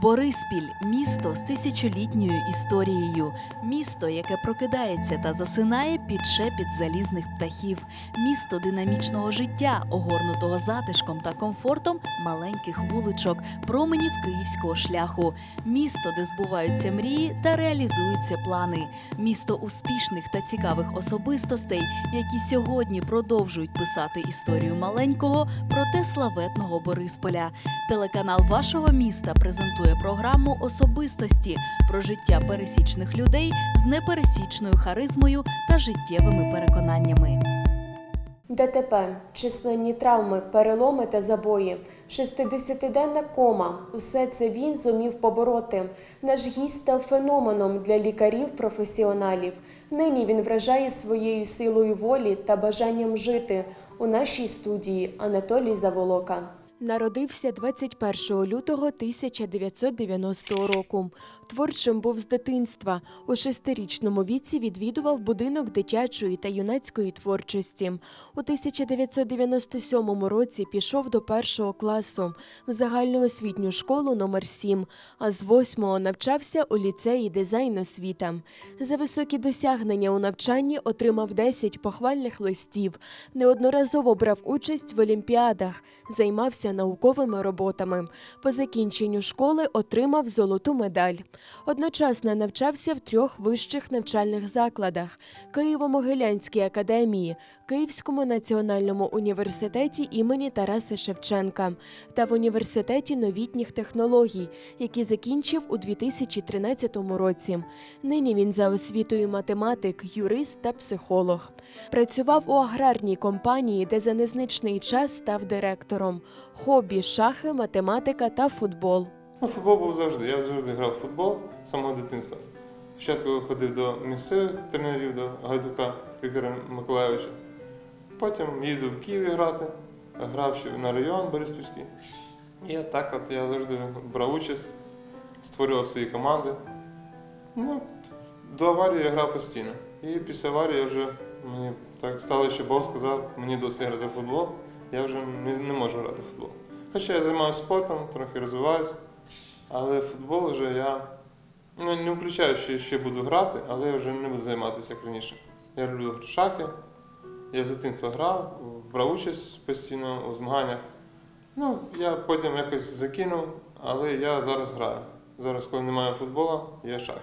Бориспіль місто з тисячолітньою історією, місто, яке прокидається та засинає під шепіт залізних птахів, місто динамічного життя, огорнутого затишком та комфортом маленьких вуличок, променів київського шляху, місто, де збуваються мрії та реалізуються плани, місто успішних та цікавих особистостей, які сьогодні продовжують писати історію маленького, проте славетного Борисполя. Телеканал вашого міста презентує програму особистості про життя пересічних людей з непересічною харизмою та життєвими переконаннями. ДТП, численні травми, переломи та забої, 60-денна кома – усе це він зумів побороти. Наш гість став феноменом для лікарів-професіоналів. Нині він вражає своєю силою волі та бажанням жити. У нашій студії Анатолій Заволока. Народився 21 лютого 1990 року. Творчим був з дитинства. У шестирічному віці відвідував будинок дитячої та юнацької творчості. У 1997 році пішов до першого класу в загальноосвітню школу номер 7, а з восьмого навчався у ліцеї дизайн освіта. За високі досягнення у навчанні отримав 10 похвальних листів, неодноразово брав участь в олімпіадах, займався науковими роботами. По закінченню школи отримав золоту медаль. Одночасно навчався в трьох вищих навчальних закладах: Києво-Могилянській академії, Київському національному університеті імені Тараса Шевченка та в університеті новітніх технологій, які закінчив у 2013 році. Нині він за освітою математик, юрист та психолог. Працював у аграрній компанії, де за незначний час став директором. Хобі, шахи, математика та футбол. Ну, футбол був завжди. Я завжди грав в футбол з самого дитинства. Спочатку ходив до місцевих тренерів, до Гайдука Віктора Миколайовича. Потім їздив в Києві грати, грав ще на район Бориспільський. І так от я завжди брав участь, створював свої команди. Ну, до аварії я грав постійно. І після аварії я вже мені так стало, що Бог сказав, мені досить грати в футбол, я вже не, не можу грати в футбол. Хоча я займаюся спортом, трохи розвиваюся. Але футбол вже я ну, не включаю, що ще буду грати, але я вже не буду займатися як раніше. Я люблю шахи, я з дитинства грав, брав участь постійно у змаганнях. Ну, я потім якось закинув, але я зараз граю. Зараз, коли немає футболу, є шахи.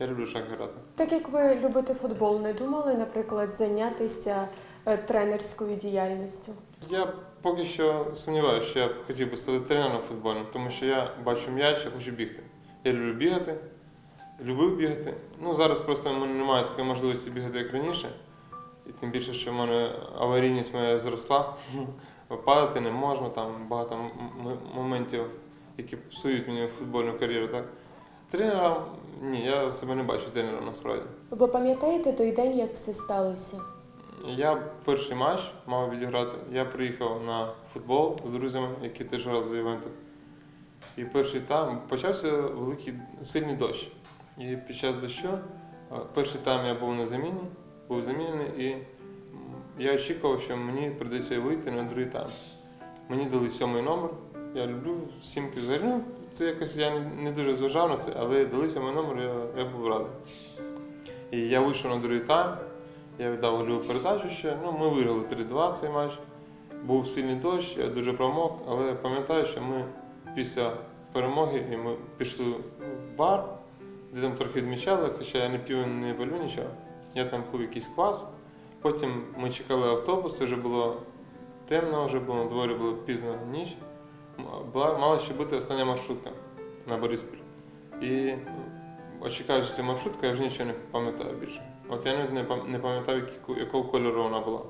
Я люблю шахи грати. Так як ви любите футбол, не думали, наприклад, зайнятися е, тренерською діяльністю? Я поки що сумніваюся, що я хотів би стати тренером футбольним, тому що я бачу м'яч, я хочу бігти. Я люблю бігати, любив бігати. Ну зараз просто в мене немає такої можливості бігати, як раніше. І тим більше, що в мене аварійність моя зросла. Падати не можна, там багато моментів, які псують мені футбольну кар'єру. Так? Тренером ні, я себе не бачу тренером насправді. Ви пам'ятаєте той день, як все сталося? Я перший матч мав відіграти. Я приїхав на футбол з друзями, які теж грали за Івентик. І перший там почався великий сильний дощ. І під час дощу, перший там я був на заміні, був замінений, і я очікував, що мені прийдеться вийти на другий тайм. Мені дали сьомий номер. Я люблю сімки взагалі. Це якось я не дуже зважав на це, але дали сьомий номер, я, я був радий. І я вийшов на другий тайм. Я віддав гольову передачу ще. Ну, ми виграли 3-2 цей матч. Був сильний дощ, я дуже промок, але пам'ятаю, що ми після перемоги і ми пішли в бар, де там трохи відмічали, хоча я не пів не палю нічого. Я там пив якийсь квас. Потім ми чекали автобус, це вже було темно, вже було на дворі, було пізно ніч. Була, мала ще бути остання маршрутка на Бориспіль. І очікаючи цю маршрутку, я вже нічого не пам'ятаю більше. От я навіть не не пам'ятав, якого кольору вона була.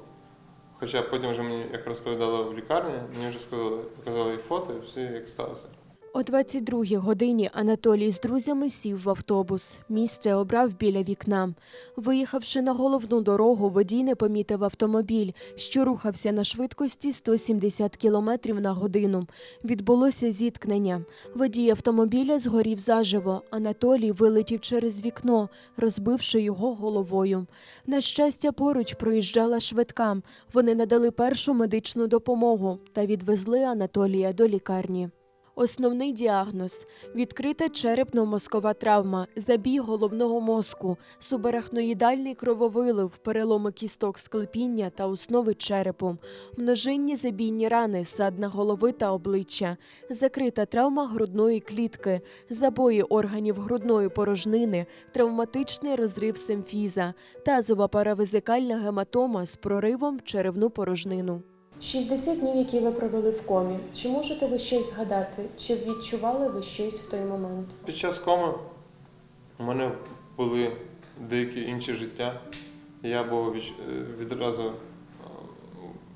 Хоча потім вже мені, як розповідали в лікарні, мені вже сказали, показали і фото, і як сталося. О 22-й годині Анатолій з друзями сів в автобус. Місце обрав біля вікна. Виїхавши на головну дорогу, водій не помітив автомобіль, що рухався на швидкості 170 км на годину. Відбулося зіткнення. Водій автомобіля згорів заживо. Анатолій вилетів через вікно, розбивши його головою. На щастя, поруч проїжджала швидка. Вони надали першу медичну допомогу та відвезли Анатолія до лікарні. Основний діагноз відкрита черепно-мозкова травма, забій головного мозку, субарахноїдальний крововилив, переломи кісток склепіння та основи черепу, множинні забійні рани, садна голови та обличчя, закрита травма грудної клітки, забої органів грудної порожнини, травматичний розрив симфіза, тазова паравизикальна гематома з проривом в черевну порожнину. 60 днів, які ви провели в комі. Чи можете ви щось згадати? Чи відчували ви щось в той момент? Під час коми у мене були деякі інші життя. Я був е, відразу е,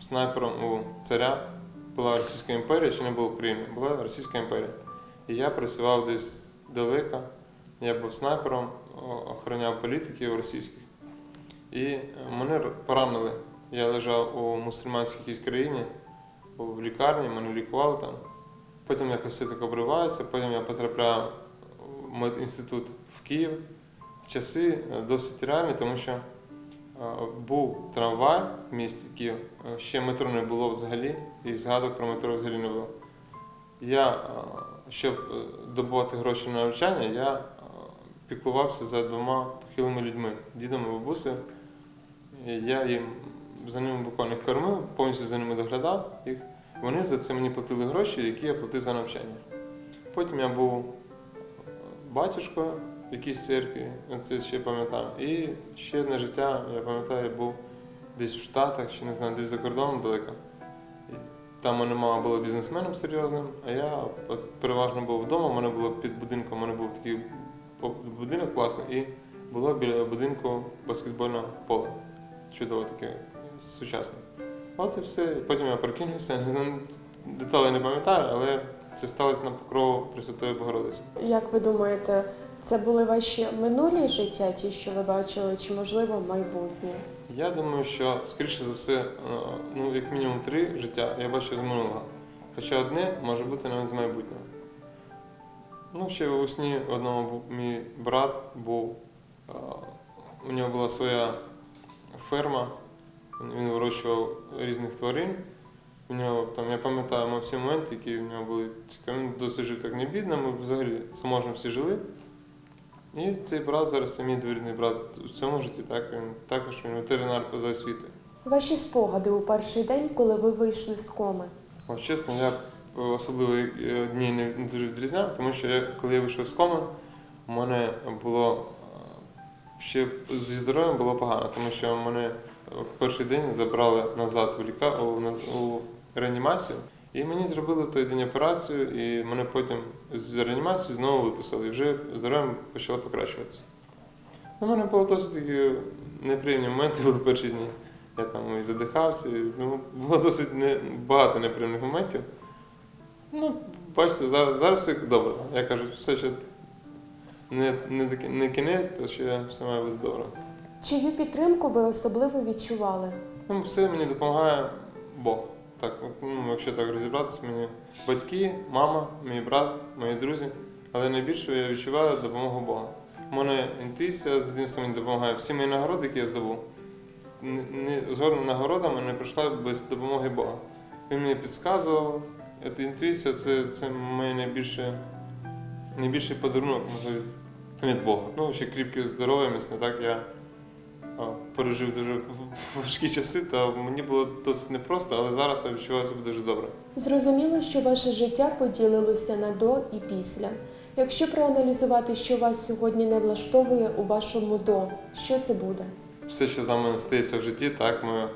снайпером у царя. Була Російська імперія, чи не було України, була Російська імперія. І я працював десь далеко. Я був снайпером, охороняв політиків російських. І е, мене поранили. Я лежав у мусульманській якійсь країні, в лікарні, мене лікували там. Потім якось все так обривається, потім я потрапляю в медінститут в Київ. Часи е, досить реальні, тому що е, був трамвай в місті Київ, е, ще метро не було взагалі, і згадок про метро взагалі не було. Я, щоб здобувати гроші на навчання, я піклувався за двома похилими людьми, дідом і бабусею. Я їм за ними буквально їх кормив, повністю за ними доглядав їх. Вони за це мені платили гроші, які я платив за навчання. Потім я був е, батюшкою в якійсь церкві, це ще пам'ятаю. І ще одне життя, я пам'ятаю, я був десь в Штатах, чи не знаю, десь за кордоном далеко. Там мене мама була бізнесменом серйозним, а я от переважно був вдома, у мене було під будинком, у мене був такий будинок класний, і було біля будинку баскетбольне поле. Чудово таке, сучасне. От і все. Потім я прокинувся, деталей не пам'ятаю, але це сталося на покрову Пресвятої Богородиці. Як ви думаєте, це були ваші минулі життя, ті, що ви бачили, чи можливо майбутнє? Я думаю, що скоріше за все, е, ну як мінімум три життя я бачу з минулого. Хоча одне може бути навіть з майбутнього. Ну, ще у сні одного був мій брат був, е, у нього була своя ферма, він- вирощував різних тварин. У нього там, я пам'ятаю, ми всі моменти, які в нього були цікаві. Він досить жив так не бідно, ми взагалі заможно всі жили. І цей брат зараз це мій двірний брат в цьому житті, так він також він ветеринар поза освіти. Ваші спогади у перший день, коли ви вийшли з коми. От чесно, я особливо е, дні не дуже відрізняв, тому що я, коли я вийшов з коми, у мене було ще зі здоров'ям було погано, тому що мене в перший день забрали назад в ліка у, реанімацію. І мені зробили в той день операцію, і мене потім з реанімації знову виписали, і вже здоров'я почало покращуватися. У мене було досить такі неприємні моменти були перші дні. Я там і задихався, і, ну, було досить не, багато неприємних моментів. Ну, бачите, зараз, зараз все добре. Я кажу, все ще не, не, не кінець, то ще все має бути добре. Чию підтримку ви особливо відчували? Ну, все мені допомагає Бог. Так, ну, якщо так розібратися, мені батьки, мама, мій брат, мої друзі. Але найбільше я відчуваю допомогу Бога. У мене інтуїція з дитинства мені допомагає. Всі мої нагороди, які я здобув, ні- ні- жодна нагорода мене не прийшла без допомоги Бога. Він мені підказував. Інтуїція це, це моє найбільше, найбільший подарунок може, від, Бога. Ну, ще кріпке здоров'я, міцне, так я пережив дуже важкі часи, та мені було досить непросто, але зараз я відчуваю себе дуже добре. Зрозуміло, що ваше життя поділилося на до і після. Якщо проаналізувати, що вас сьогодні не влаштовує у вашому до, що це буде? Все, що з нами стається в житті, так ми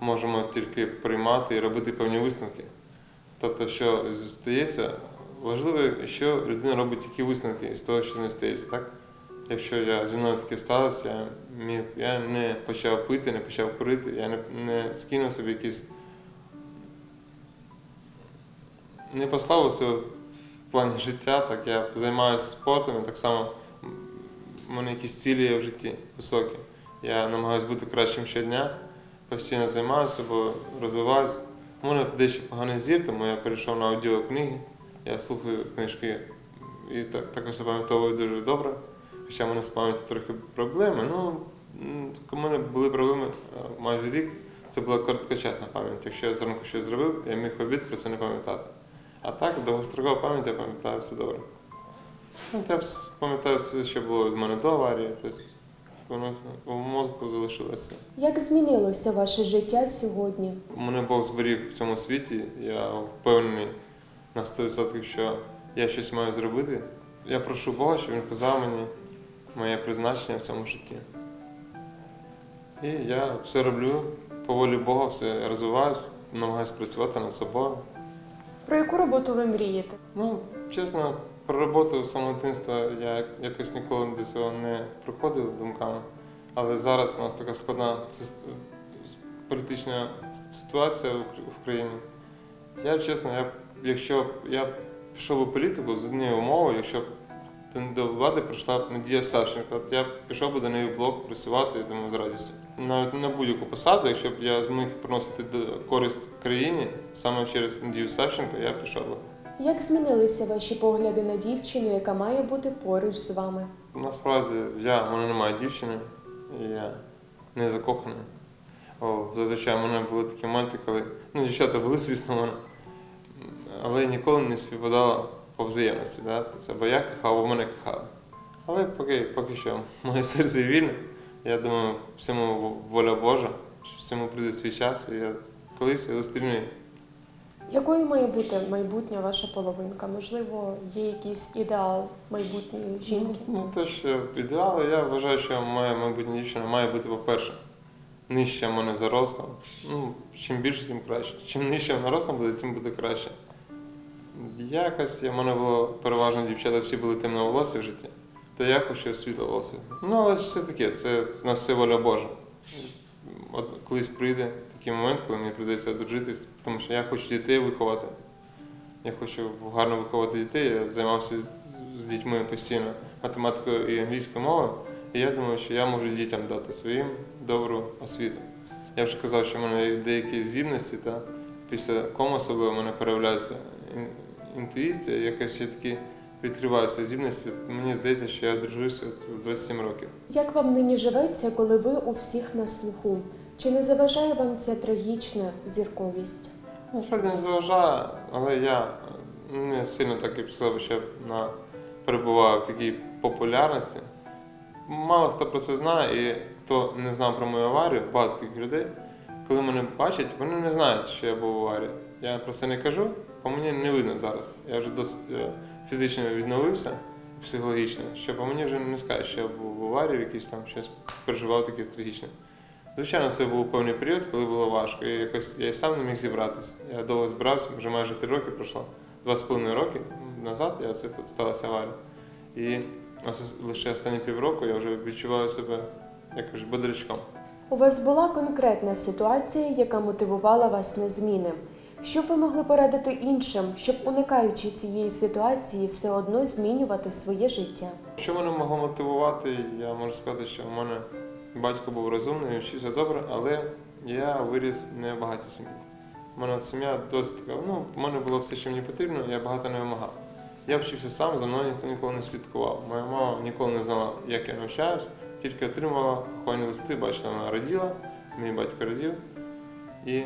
можемо тільки приймати і робити певні висновки. Тобто, що стається, важливо, що людина робить які висновки з того, що з стається, так? Якщо я зі мною таке сталося, я, міг, я не почав пити, не почав курити, я не, не скинув собі якісь. Не послав себе в плані життя, так я займаюся спортом, і так само в мене якісь цілі є в житті високі. Я намагаюся бути кращим щодня, постійно займаюся собою, розвиваюся. У мене дещо поганий зір, тому я перейшов на аудіокниги, я слухаю книжки і так, також запам'ятовую дуже добре. Хоча в мене з пам'яті трохи проблеми. Ну, у мене були проблеми е, майже рік. Це була короткочасна пам'ять. Якщо я зранку щось зробив, я міг обід про це не пам'ятати. А так, довгострокова пам'ять я пам'ятаю все добре. Ну, я пам'ятаю все, що було від мене до аварії, тобто воно в мозку залишилося. Як змінилося ваше життя сьогодні? Мене Бог зберіг в цьому світі. Я впевнений на 100%, що я щось маю зробити. Я прошу Бога, щоб він казав мені моє призначення в цьому житті. І я все роблю по волі Бога, все розвиваюсь, намагаюся працювати над собою. Про яку роботу ви мрієте? Ну, чесно, про роботу з самого дитинства я якось ніколи до цього не приходив думками. Але зараз у нас така складна політична ситуація в Укра- в країні. Я чесно, я, якщо я пішов у політику з однією умовою, якщо до влади прийшла Надія Савченко, от я пішов би до неї в блок працювати, я думаю, з радістю. Навіть на будь-яку посаду, якщо б я зміг приносити користь країні саме через Надію Савченко, я пішов би. Як змінилися ваші погляди на дівчину, яка має бути поруч з вами? Насправді я в мене немає дівчини, і я не закоханий. О, зазвичай в мене були такі моменти, коли ну, дівчата були, звісно, в мене, але ніколи не співпадало по взаємності. Да? Тобто або я кохав, або мене кохали. Але поки, поки що моє серце вільне, я думаю, всьому воля Божа, що всьому прийде свій час, і я колись я зустріну. Якою має бути майбутня ваша половинка? Можливо, є якийсь ідеал майбутньої жінки? Ну, то, що ідеал, я вважаю, що моя майбутня дівчина має бути, по-перше, нижче мене за ростом. Ну, чим більше, тим краще. Чим нижче вона ростом буде, тим буде краще. Якось в мене було переважно дівчата, всі були темноволосі в житті, то я хочу світловолосі. Ну, але все таке, це на все воля Божа. От колись прийде такий момент, коли мені прийдеться одружитись, тому що я хочу дітей виховати. Я хочу гарно виховати дітей. Я займався з- дітьми постійно математикою і англійською мовою. І я думаю, що я можу дітям дати своїм добру освіту. Я вже казав, що в мене є деякі здібності, та після коми особливо мене проявляється ін- інтуїція, якась ще такі відкриваються здібності. Мені здається, що я одружуюся от в 27 років. Як вам нині живеться, коли ви у всіх на слуху? Чи не заважає вам ця трагічна зірковість? Насправді не заважає, але я е, не сильно так б сказав, що на, перебуваю в такій популярності. Мало хто про це знає, і хто не знав про мою аварію, багато таких людей, коли мене бачать, вони не знають, що я був в аварії. Я про це не кажу, по мені не видно зараз. Я вже досить е, фізично відновився, психологічно, що по мені вже не скажуть, що я був в аварії, якийсь там щось переживав таке трагічне. Звичайно, це був певний період, коли було важко. І якось я сам не міг зібратися. Я довго збирався, вже майже три роки пройшло. Два з половиною роки назад я це сталася аварія. І лише останні півроку я вже відчуваю себе якось бодрячком. У вас була конкретна ситуація, яка мотивувала вас на зміни. Що ви могли порадити іншим, щоб, уникаючи цієї ситуації, все одно змінювати своє життя? Що мене могло мотивувати, я можу сказати, що у мене батько був розумний, вчився добре, але я виріс не в багатій сім'ї. У мене сім'я досить така, ну, в мене було все, що мені потрібно, я багато не вимагав. Я вчився сам, за мною ніхто ніколи не слідкував. Моя мама ніколи не знала, як я навчаюсь, тільки отримала похвальні листи, бачила, вона раділа, мій батько радів. І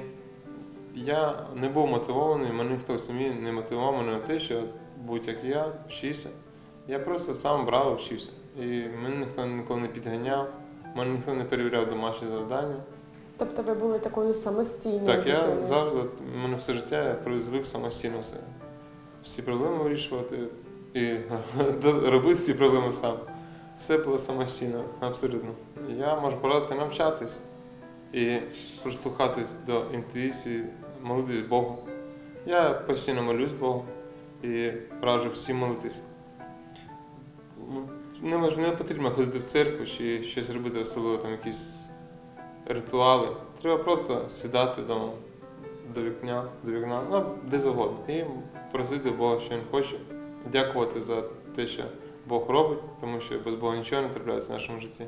я не був мотивований, мене ніхто в сім'ї не мотивував мене на те, що будь як я, вчися. Я просто сам брав і вчився. І мене ніхто ніколи не підганяв, мене ніхто не перевіряв домашні завдання. Тобто ви були такою самостійною Так, я дитиною? завжди, в мене все життя я призвик самостійно все. Всі проблеми вирішувати і робити ці проблеми сам. Все було самостійно, абсолютно. Я можу порадити навчатись і прислухатись до інтуїції, молитись Богу. Я постійно молюсь Богу і раджу всім молитись. Не, мож- не потрібно ходити в церкву чи щось робити особливо, там якісь ритуали. Треба просто сідати вдома до вікна, до вікна, ну, де завгодно. І просити Бога, що він хоче. Дякувати за те, що Бог робить, тому що без Бога нічого не трапляється в нашому житті.